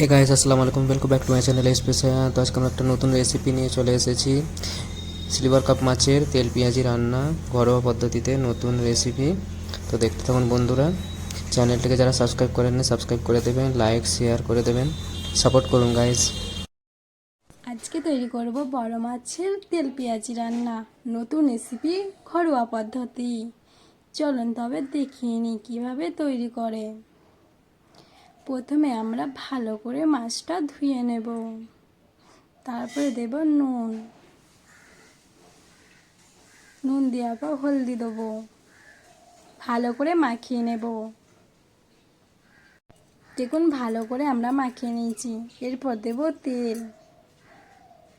হে guys আসসালামু আলাইকুম welcome back to my channel special তো আজকে আমরা একটা নতুন রেসিপি নিয়ে চলে এসেছি। সিলভার কাপ মাছের তেল, পেঁয়াজি রান্না, ঘরোয়া পদ্ধতিতে নতুন রেসিপি তো দেখতে থাকুন বন্ধুরা। চ্যানেলটিকে যারা সাবস্ক্রাইব করেননি সাবস্ক্রাইব করে দেবেন লাইক শেয়ার করে দেবেন। সাপোর্ট করুন গাইস আজকে তৈরি করব বড় মাছের তেল, পেঁয়াজি রান্না। নতুন রেসিপি ঘরোয়া পদ্ধতি। চলুন তবে দেখিয়ে নিই কীভাবে তৈরি করে। প্রথমে আমরা ভালো করে মাছটা ধুয়ে নেব। তারপরে দেব নুন। নুন দেওয়ার পর হলদি দেবো। ভালো করে মাখিয়ে নেব। দেখুন, ভালো করে আমরা মাখিয়ে নিয়েছি। এরপর দেব তেল।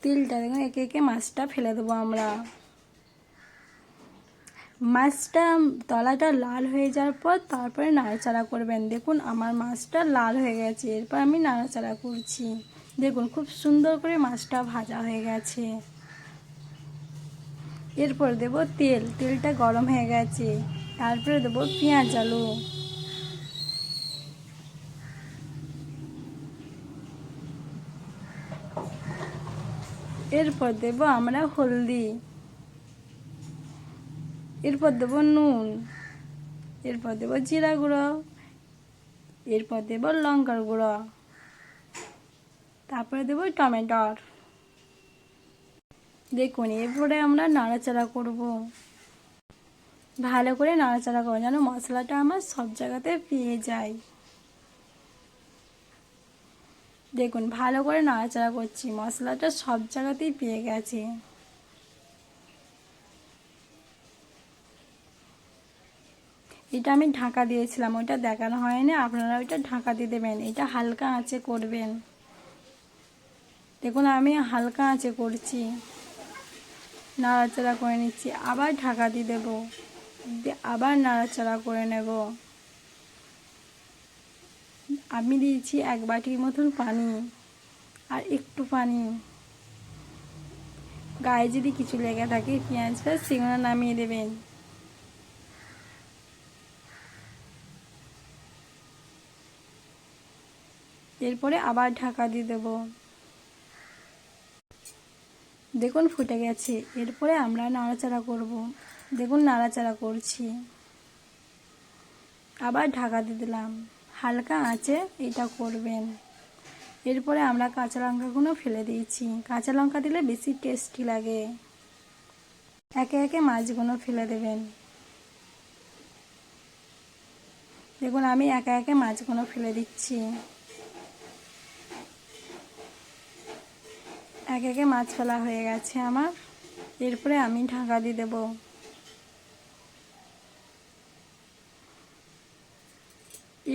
তেলটা দেখুন, একে একে মাছটা ফেলে দেবো আমরা। মাছটা, তলাটা লাল হয়ে যাওয়ার পর তারপরে নাড়াচাড়া করবেন। দেখুন, আমার মাছটা লাল হয়ে গেছে। এরপর আমি নাড়াচাড়া করছি। দেখুন, খুব সুন্দর করে মাছটা ভাজা হয়ে গেছে। এরপর দেব তেল। তেলটা গরম হয়ে গেছে। তারপরে দেবো পেঁয়াজ আলু। এরপর দেব আমরা হলদি। এরপর দেব নুন, এরপর দেব জিরা গুঁড়ো, এরপর দেব লঙ্কার গুঁড়ো, তারপরে দেব টমেটোর। দেখুন, এরপরে আমরা নাড়াচাড়া করব। ভালো করে নাড়াচাড়া করব যেন মশলাটা আমার সব জায়গাতে পেয়ে যায়। দেখুন, ভালো করে নাড়াচাড়া করছি, মশলাটা সব জায়গাতেই পেয়ে গেছে। এটা আমি ঢাকা দিয়েছিলাম, ওইটা দেখানো হয়নি, আপনারা ওইটা ঢাকা দিয়ে দেবেন। এটা হালকা আঁচে করবেন। দেখুন, আমি হালকা আঁচে করছি। নাড়াচাড়া করে নিচ্ছি, আবার ঢাকা দিয়ে দেবো। আবার নাড়াচাড়া করে নেব। আমি দিয়েছি এক বাটির মতন পানি, আর একটু পানি। গায়ে যদি কিছু লেগে থাকে পেঁয়াজটা সেগুলো নামিয়ে দেবেন। এরপরে আবার ঢাকা দিয়ে দেব। দেখুন ফুটে গেছে, এরপরে আমরা নাড়াচাড়া করব। দেখুন নাড়াচাড়া করছি। আবার ঢাকা দিয়ে দিলাম। হালকা আঁচে এটা করবেন। এরপরে আমরা কাঁচা লঙ্কাগুলো ফেলে দিয়েছি। কাঁচা লঙ্কা দিলে বেশি টেস্টি লাগে। একে একে মাছগুলো ফেলে দেবেন। দেখুন আমি একে একে মাছগুলো ফেলে দিচ্ছি। এক একে মাছ ফেলা হয়ে গেছে আমার। এরপরে আমি ঢাকা দিয়ে দেবো।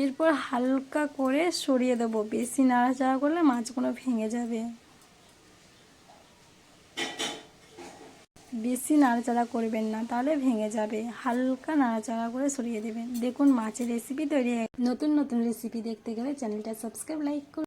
এরপর হালকা করে সরিয়ে দেবো। বেশি নাড়াচাড়া করলে মাছগুলো ভেঙে যাবে। বেশি নাড়াচাড়া করবেন না, তাহলে ভেঙে যাবে। হালকা নাড়াচাড়া করে সরিয়ে দেবেন। দেখুন মাছের রেসিপি তৈরি নতুন নতুন রেসিপি দেখতে গেলে চ্যানেলটা সাবস্ক্রাইব লাইক করুন।